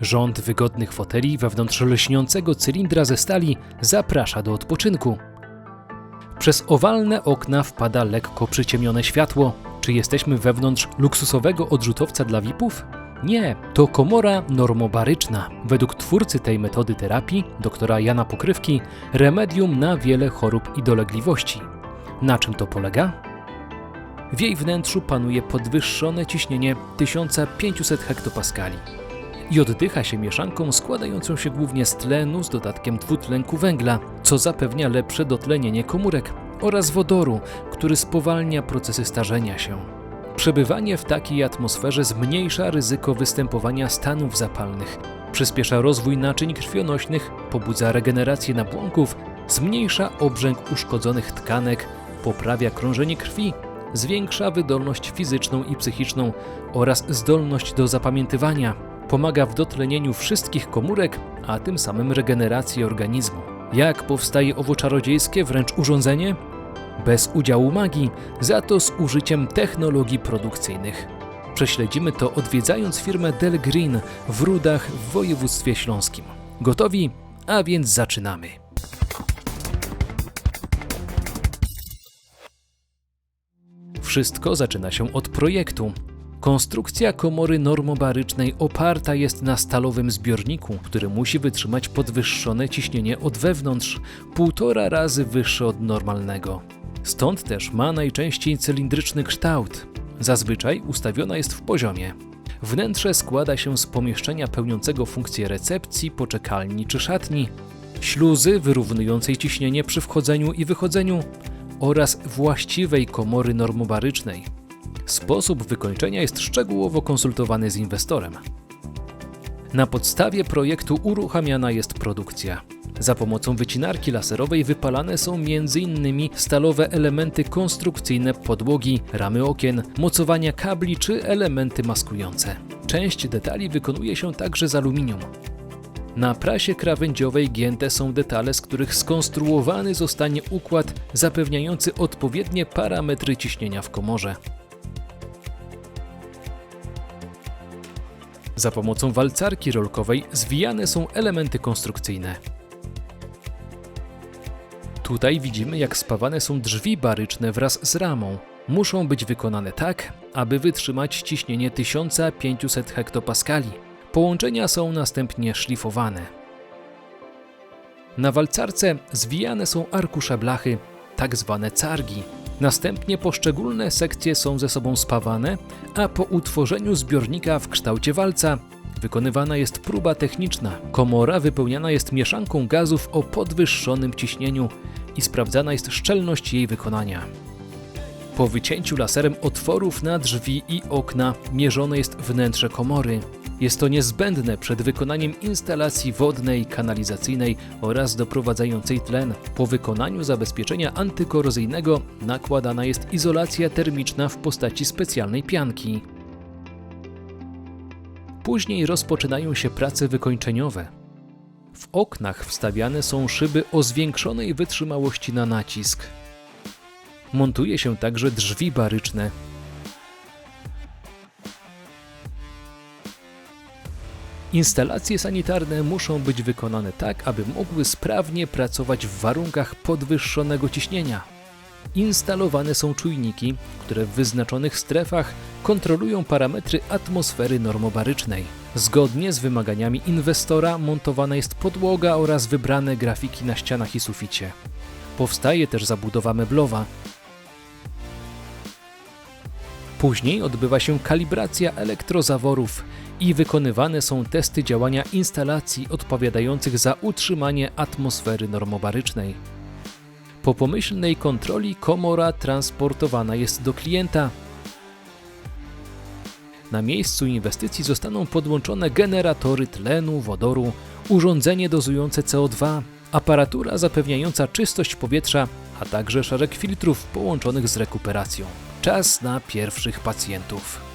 Rząd wygodnych foteli wewnątrz lśniącego cylindra ze stali zaprasza do odpoczynku. Przez owalne okna wpada lekko przyciemnione światło. Czy jesteśmy wewnątrz luksusowego odrzutowca dla VIP-ów? Nie, to komora normobaryczna. Według twórcy tej metody terapii, doktora Jana Pokrywki, remedium na wiele chorób i dolegliwości. Na czym to polega? W jej wnętrzu panuje podwyższone ciśnienie 1500 hektopaskali i oddycha się mieszanką składającą się głównie z tlenu z dodatkiem dwutlenku węgla, co zapewnia lepsze dotlenienie komórek oraz wodoru, który spowalnia procesy starzenia się. Przebywanie w takiej atmosferze zmniejsza ryzyko występowania stanów zapalnych, przyspiesza rozwój naczyń krwionośnych, pobudza regenerację nabłonków, zmniejsza obrzęk uszkodzonych tkanek, poprawia krążenie krwi, zwiększa wydolność fizyczną i psychiczną oraz zdolność do zapamiętywania, pomaga w dotlenieniu wszystkich komórek, a tym samym regeneracji organizmu. Jak powstaje owo czarodziejskie wręcz urządzenie? Bez udziału magii, za to z użyciem technologii produkcyjnych. Prześledzimy to odwiedzając firmę Del Green w Rudach w województwie śląskim. Gotowi? A więc zaczynamy. Wszystko zaczyna się od projektu. Konstrukcja komory normobarycznej oparta jest na stalowym zbiorniku, który musi wytrzymać podwyższone ciśnienie od wewnątrz, półtora razy wyższe od normalnego. Stąd też ma najczęściej cylindryczny kształt. Zazwyczaj ustawiona jest w poziomie. Wnętrze składa się z pomieszczenia pełniącego funkcję recepcji, poczekalni czy szatni, śluzy wyrównującej ciśnienie przy wchodzeniu i wychodzeniu oraz właściwej komory normobarycznej. Sposób wykończenia jest szczegółowo konsultowany z inwestorem. Na podstawie projektu uruchamiana jest produkcja. Za pomocą wycinarki laserowej wypalane są m.in. stalowe elementy konstrukcyjne podłogi, ramy okien, mocowania kabli czy elementy maskujące. Część detali wykonuje się także z aluminium. Na prasie krawędziowej gięte są detale, z których skonstruowany zostanie układ zapewniający odpowiednie parametry ciśnienia w komorze. Za pomocą walcarki rolkowej zwijane są elementy konstrukcyjne. Tutaj widzimy, jak spawane są drzwi baryczne wraz z ramą. Muszą być wykonane tak, aby wytrzymać ciśnienie 1500 hektopaskali. Połączenia są następnie szlifowane. Na walcarce zwijane są arkusze blachy, tak zwane cargi. Następnie poszczególne sekcje są ze sobą spawane, a po utworzeniu zbiornika w kształcie walca wykonywana jest próba techniczna. Komora wypełniana jest mieszanką gazów o podwyższonym ciśnieniu i sprawdzana jest szczelność jej wykonania. Po wycięciu laserem otworów na drzwi i okna mierzone jest wnętrze komory. Jest to niezbędne przed wykonaniem instalacji wodnej, kanalizacyjnej oraz doprowadzającej tlen. Po wykonaniu zabezpieczenia antykorozyjnego nakładana jest izolacja termiczna w postaci specjalnej pianki. Później rozpoczynają się prace wykończeniowe. W oknach wstawiane są szyby o zwiększonej wytrzymałości na nacisk. Montuje się także drzwi baryczne. Instalacje sanitarne muszą być wykonane tak, aby mogły sprawnie pracować w warunkach podwyższonego ciśnienia. Instalowane są czujniki, które w wyznaczonych strefach kontrolują parametry atmosfery normobarycznej. Zgodnie z wymaganiami inwestora montowana jest podłoga oraz wybrane grafiki na ścianach i suficie. Powstaje też zabudowa meblowa. Później odbywa się kalibracja elektrozaworów i wykonywane są testy działania instalacji odpowiadających za utrzymanie atmosfery normobarycznej. Po pomyślnej kontroli komora transportowana jest do klienta. Na miejscu inwestycji zostaną podłączone generatory tlenu, wodoru, urządzenie dozujące CO2, aparatura zapewniająca czystość powietrza, a także szereg filtrów połączonych z rekuperacją. Czas na pierwszych pacjentów.